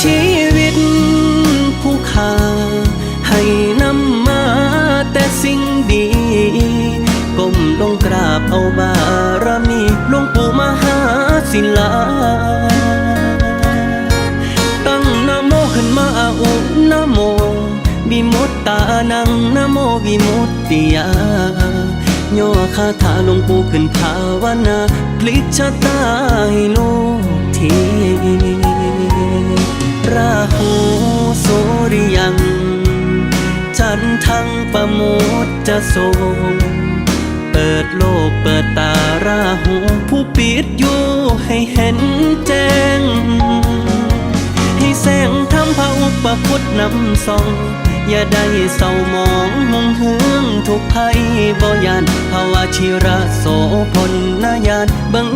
ชีวิตผู้ขาให้นำมาแต่สิ่งดี ก้มลงกราบเอาบารมีหลวงปู่มหาศิลา ตั้งนโมขึ้นมาอุนโมวิมุตตานังนโมวิมุตติยาย่อคาถาหลวงปู่ขึ้นภาวนาพลิกชะตาให้ลู ทังประโมทจะทรงเปิดโลกเปิดตาราหูผู้ปิดอยู่ให้เห็นแจ้ง ให้แสงทำพระอุปคุตนำส่อง อย่าได้เศร้ามองหงเฮืองทุกภัยบ่ยานภาวะชิระโสพลนายานเบิ่ง